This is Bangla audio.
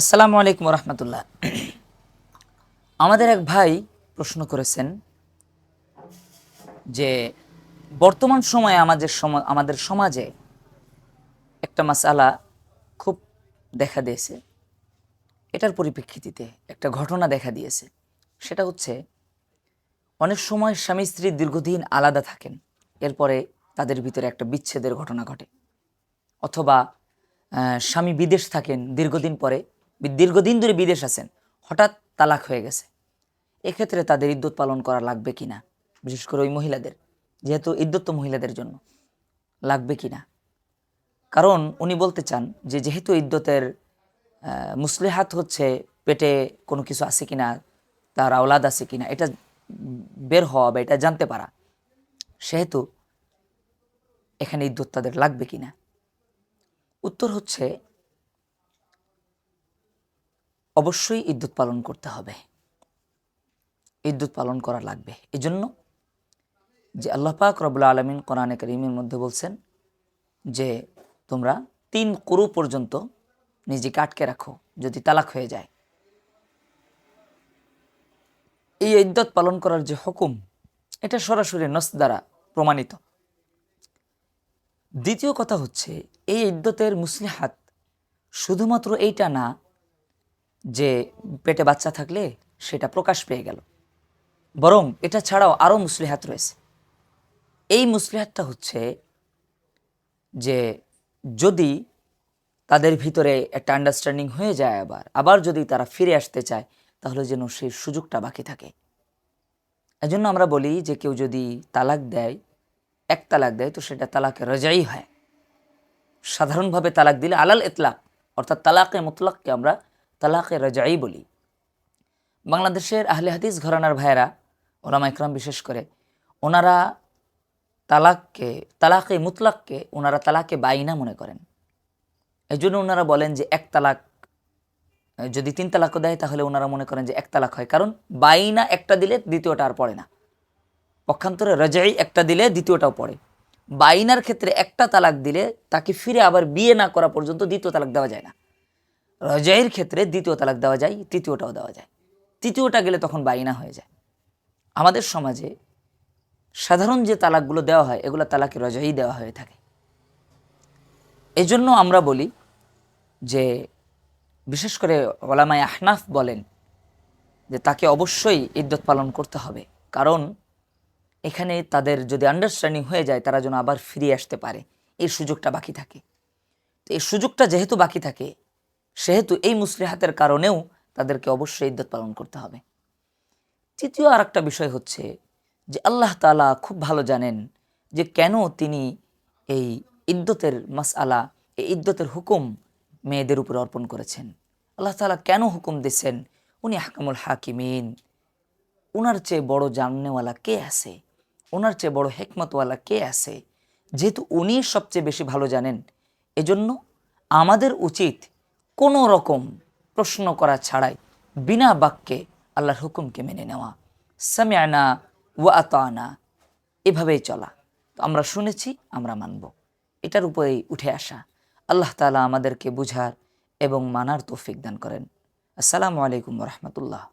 আসসালামু আলাইকুম রহমতুল্লাহ আমাদের এক ভাই প্রশ্ন করেছেন যে, বর্তমান সময়ে আমাদের আমাদের সমাজে একটা মাসালা খুব দেখা দিয়েছে। এটার পরিপ্রেক্ষিতে একটা ঘটনা দেখা দিয়েছে। সেটা হচ্ছে, অনেক সময় স্বামী স্ত্রী দীর্ঘদিন আলাদা থাকেন। এরপরে তাদের ভিতরে একটা বিচ্ছেদের ঘটনা ঘটে। অথবা স্বামী বিদেশ থাকেন দীর্ঘদিন পরে। দীর্ঘদিন ধরে বিদেশ আছেন, হঠাৎ তালাক হয়ে গেছে। এক্ষেত্রে তাদের ইদ্যত পালন করা লাগবে কিনা? বিশেষ করে ওই মহিলাদের, যেহেতু ইদ্যত তো মহিলাদের জন্য লাগবে কিনা? কারণ উনি বলতে চান যে, যেহেতু ইদ্যতের মুসলিহাত হচ্ছে, পেটে কোনো কিছু আছে কিনা, তার আওলাদ আছে কিনা, এটা বের হওয়া বা এটা জানতে পারা, সেহেতু এখানে ইদ্যত তাদের লাগবে কিনা? উত্তর হচ্ছে অবশ্যই ইদ্যুৎ পালন করতে হবে। ইদ্যুৎ পালন করা লাগবে। এজন্য যে আল্লাহ পাক রবুল্লা আলমিন কোরআনে করিমের মধ্যে বলছেন যে, তোমরা তিন কুরু পর্যন্ত নিজেকে আটকে রাখো যদি তালাক হয়ে যায়। এই ইদ্যত পালন করার যে হুকুম, এটা সরাসরি নস দ্বারা প্রমাণিত। দ্বিতীয় কথা হচ্ছে, এই ইদ্যতের মুসলিহাত শুধুমাত্র এইটা না যে পেটে বাচ্চা থাকলে সেটা প্রকাশ পেয়ে গেল। বরং এটা ছাড়াও আরও মুসলিহাত রয়েছে। এই মুসলিহাতটা হচ্ছে যে যদি তাদের ভিতরে একটা আন্ডারস্ট্যান্ডিং হয়ে যায় আবার আবার যদি তারা ফিরে আসতে চায়, তাহলে যেন সেই সুযোগটা বাকি থাকে। এজন্য আমরা বলি যে কেউ যদি তালাক দেয়, এক তালাক দেয়, তো সেটা তালাকে রজাই হয়। সাধারণভাবে তালাক দিলে আলাল এতলাক অর্থাৎ তালাকে মুতলাককে আমরা তালাকে রজাই বলি। বাংলাদেশের আহলে হাদিস ঘরানার ভাইয়েরা, ওলামা ইকরাম বিশেষ করে, ওনারা তালাককে, তালাকে মুতলাককে, ওনারা তালাকে বাইনা মনে করেন। এই জন্য ওনারা বলেন যে এক তালাক, যদি তিন তালাকও দেয়, তাহলে ওনারা মনে করেন যে এক তালাক হয়। কারণ বাইনা একটা দিলে দ্বিতীয়টা আর পড়ে না। পক্ষান্তরে রজাই একটা দিলে দ্বিতীয়টাও পড়ে। বাইনার ক্ষেত্রে একটা তালাক দিলে তাকে ফিরে আবার বিয়ে না করা পর্যন্ত দ্বিতীয় তালাক দেওয়া যায় না। রজাইয়ের ক্ষেত্রে দ্বিতীয় তালাক দেওয়া যায়, তৃতীয়টাও দেওয়া যায়। তৃতীয়টা গেলে তখন বাইনা হয়ে যায়। আমাদের সমাজে সাধারণ যে তালাকগুলো দেওয়া হয়, এগুলো তালাকে রজাই দেওয়া হয়ে থাকে। এজন্য আমরা বলি যে, বিশেষ করে ওলামায় আহনাফ বলেন যে, তাকে অবশ্যই ইদ্যত পালন করতে হবে। কারণ এখানে তাদের যদি আন্ডারস্ট্যান্ডিং হয়ে যায়, তারা যেন আবার ফিরে আসতে পারে। এই সুযোগটা বাকি থাকে। তো এই সুযোগটা যেহেতু বাকি থাকে সেহেতু এই মুসলিহাতের কারণেও তাদেরকে অবশ্যই ইদ্যত পালন করতে হবে। তৃতীয় আর একটা বিষয় হচ্ছে যে আল্লাহ তালা খুব ভালো জানেন যে কেন তিনি এই ইদ্যতের মাসআলা, এই ইদ্যতের হুকুম মেয়েদের উপর অর্পণ করেছেন। আল্লাহ তালা কেন হুকুম দিচ্ছেন উনি হাকামুল হাকিমিন। ওনার চেয়ে বড় জাননেওয়ালা কে আছে? ওনার চেয়ে বড় হেকমতওয়ালা কে আছে? যেহেতু উনি সবচেয়ে বেশি ভালো জানেন, এজন্য আমাদের উচিত কোনো রকম প্রশ্ন করা ছাড়াই বিনা বাক্যে আল্লাহর হুকুমকে মেনে নেওয়া। সামিয়ানা ওয়া আতানা। এভাবেই চলা। তো আমরা শুনেছি, আমরা মানব। এটার উপরেই উঠে আসা। আল্লাহ তালা আমাদেরকে বুঝার এবং মানার তৌফিক দান করেন। আসসালামু আলাইকুম রহমতুল্লাহ।